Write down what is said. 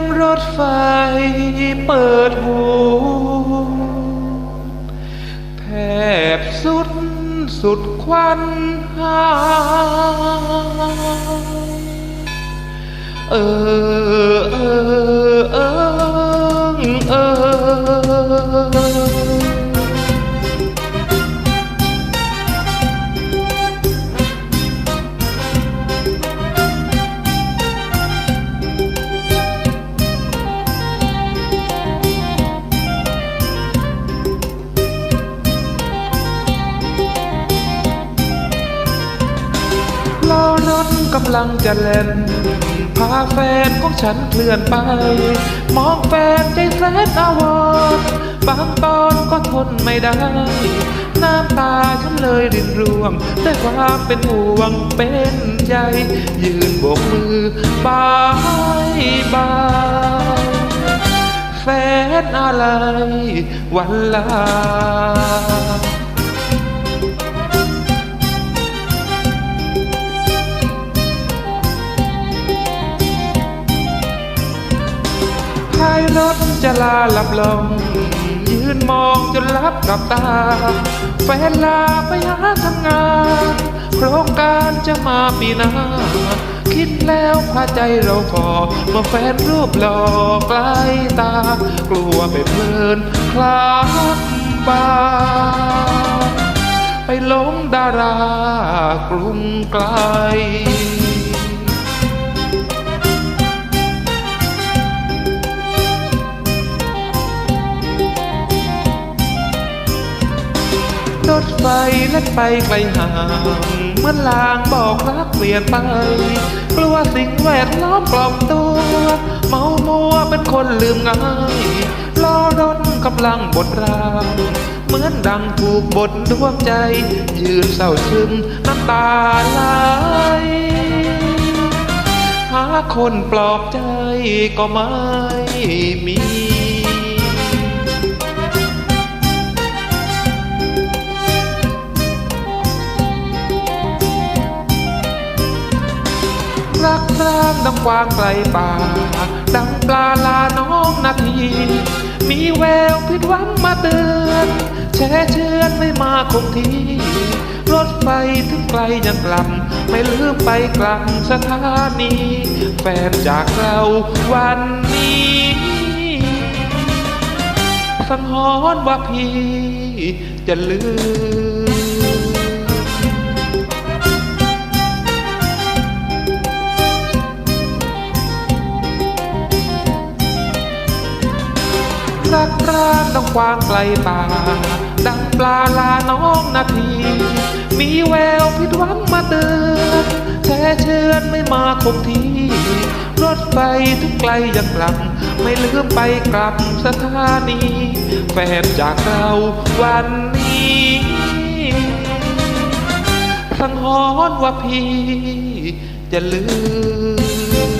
งรถไฟเปิดหูแทบสุดสุดควันหายเออเออเออเออ รอรถกำลังจะเล่น พาแฟนของฉันเคลื่อนไป มองแฟนใจแสนอาวรบางตอนก็ทนไม่ได้ น้ำตาฉันเลยรินร่วงด้วยความเป็นห่วงเป็นใจ ยืนโบกมือบายบายแฟนอะไรวันลา ท้ายรถจะลาหลับลง ยืนมองจนลับกับตา แฟนลาไปหาทำงาน โครงการจะมาปีหน้า คิดแล้วพาใจเราฟอเมื่อแฟนรูปหล่อใกล้ตา กลัวไปเพลินคลาดบ้าไปหลงดารากรุงไกล รถไฟเล่นไปไกลห่างเหมือนลางบอกรักเปลี่ยนไป กลัวสิ่งแวดล้อมกล่อมตัว เมามัวเป็นคนลืมง่ายรอรถกำลังบทรางเหมือนดังถูกบทดวงใจ ยืนเศร้าซึมน้ำตาไหลหาคนปลอบใจก็ไม่มีักร้างดังกวางไกลป่า ดังปลาลาน้องนาที มีแววผิดหวังมาเตือนแช่เชือนไม่มาคงทีรถไฟถึงไกลยังกลับ ไม่ลืมไปกลับสถานี แฟนจากเราวันนี้ สังหรณ์ว่าพี่จะลืม รักร้างดังกวางไกลป่า ดังปลาลาน้องนาที มีแววผิดหวังมาเตือนแช่เชือนไม่มาคงทีรถไฟถึงไกลยังกลับ ไม่ลืมไปกลับสถานี แฟนจากเราวันนี้สังหรณ์ว่าพี่จะลืม